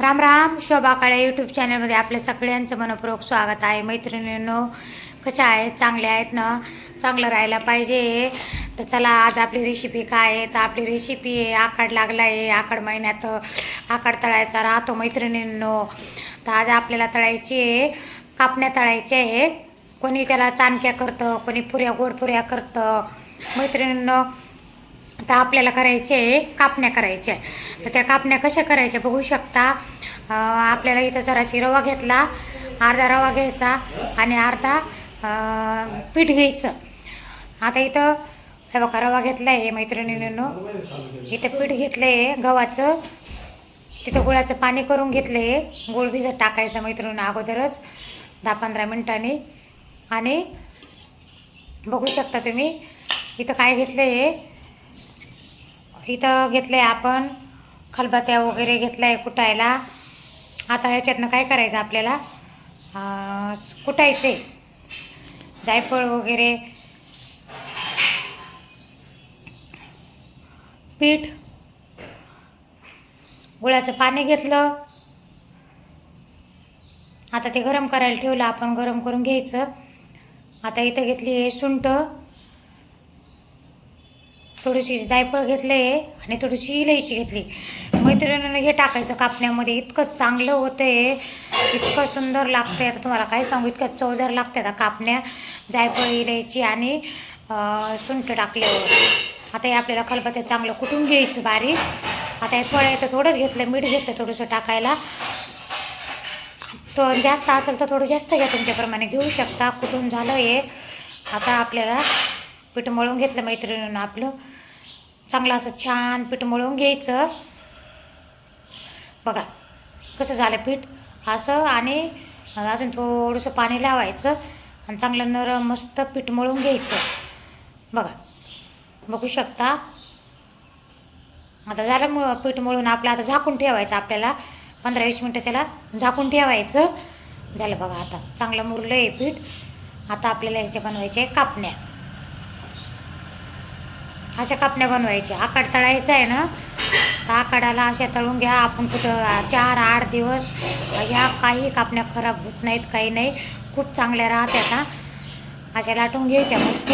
Ram Ram Shobha Kale YouTube चॅनलमध्ये आपल्या सगळ्यांचं मनपूर्वक स्वागत आहे. मैत्रिणींनो कशा आहेत? चांगल्या आहेत ना? चांगलं राहायला पाहिजे. तर चला आज आपली रेसिपी काय आहे? तर आपली रेसिपी आहे आखाड लागला आहे आखाड महिन्यात आखाड तळायचा राहतो मैत्रिणींनो. तर आज आपल्याला तळायची आहे कापण्या तळायच्या आहे. कोणी त्याला चाणक्या करतं कोणी पुऱ्या गोडपुऱ्या करतं. मैत्रिणींनो आता आपल्याला करायचे आहे कापण्या करायच्या तर त्या कापण्या कशा करायच्या बघू शकता. आपल्याला इथं जराशी रवा घेतला अर्धा रवा घ्यायचा आणि अर्धा पीठ घ्यायचं. आता इथं हे बघा रवा घेतला आहे मैत्रिणींनो. इथं पीठ घेतलं आहे गव्हाचं. तिथं गुळाचं पाणी करून घेतलं आहे गुळ भिजत टाकायचं मैत्रिणीनं अगोदरच दहा पंधरा मिनटांनी. आणि बघू शकता तुम्ही इथं काय घेतलं आहे इथं घेतलं आहे आपण. खलबत्या वगैरे घेतला आहे कुटायला. आता ह्याच्यातनं काय करायचं आपल्याला? कुटायचे. जायफळ वगैरे. पीठ. गुळाचं पाणी घेतलं. आता ते गरम करायला ठेवलं. आपण गरम करून घ्यायचं. आता इथं घेतली आहे सुंठ थोडीशी जायफळ घेतले आणि थोडीशी इलायची घेतली. मैत्रिणीनं हे टाकायचं कापण्यामध्ये. इतकं चांगलं होतं आहे इतकं सुंदर लागतं आहे आता तुम्हाला काय सांगू? इतकं चवदार लागतं आता कापण्या जायफळ इलायची आणि सुंठ टाकल्यावर. आता हे आपल्याला खलबत्या चांगलं कुटून घ्यायचं बारीक. आता हे थोडं तर थोडंच घेतलं मीठ घेतलं थोडंसं टाकायला. तो जास्त असेल तर थोडं जास्त घ्या तुमच्याप्रमाणे घेऊ शकता. कुठून झालं हे आता आपल्याला पीठ मळून घेतलं मैत्रिणीनं आपलं. चांगलं असं छान पीठ मळून घ्यायचं. बघा कसं झालं पीठ? असं आणि अजून थोडंसं पाणी लावायचं आणि चांगलं नरम मस्त पीठ मळून घ्यायचं. बघा बघू शकता. आता झालं पीठ मळून आपलं आता झाकून ठेवायचं आपल्याला. पंधरा वीस मिनटं त्याला झाकून ठेवायचं. झालं बघा आता चांगलं मुरलं आहे पीठ. आता आपल्याला ह्याचे बनवायचे कापण्या. अशा कापण्या बनवायच्या. आकाड तळायचं आहे ना तर आकाडाला अशा तळून घ्या. आपण कुठं चार आठ दिवस ह्या काही कापण्या खराब होत नाहीत काही नाही. खूप चांगल्या राहतात हा अशा लाटून घ्यायच्या मस्त.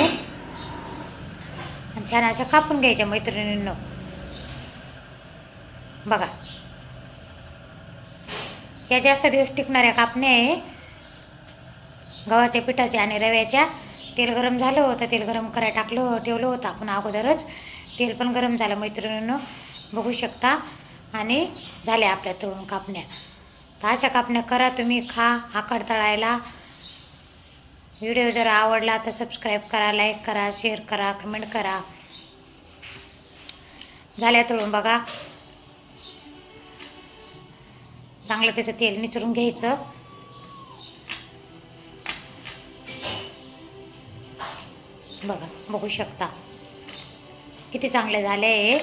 आणि छान अशा कापून घ्यायच्या मैत्रिणींनो. बघा. या जास्त दिवस टिकणाऱ्या कापण्या आहे. गव्हाच्या पिठाच्या आणि रव्याच्या. तेल गरम झालं होतं तेल गरम करायला टाकलं ठेवलं होतं आपण अगोदरच. तेल पण गरम झालं मैत्रिणीनं बघू शकता. आणि झाल्या आपल्या तळून कापण्या. तर अशा कापण्या करा तुम्ही खा आकड तळायला. व्हिडिओ जर आवडला तर सबस्क्राईब करा लाईक करा शेअर करा कमेंट करा. झाल्या तळून बघा. चांगलं त्याचं तेल निचरून घ्यायचं. बघा बघू शकता. किती चांगले झाले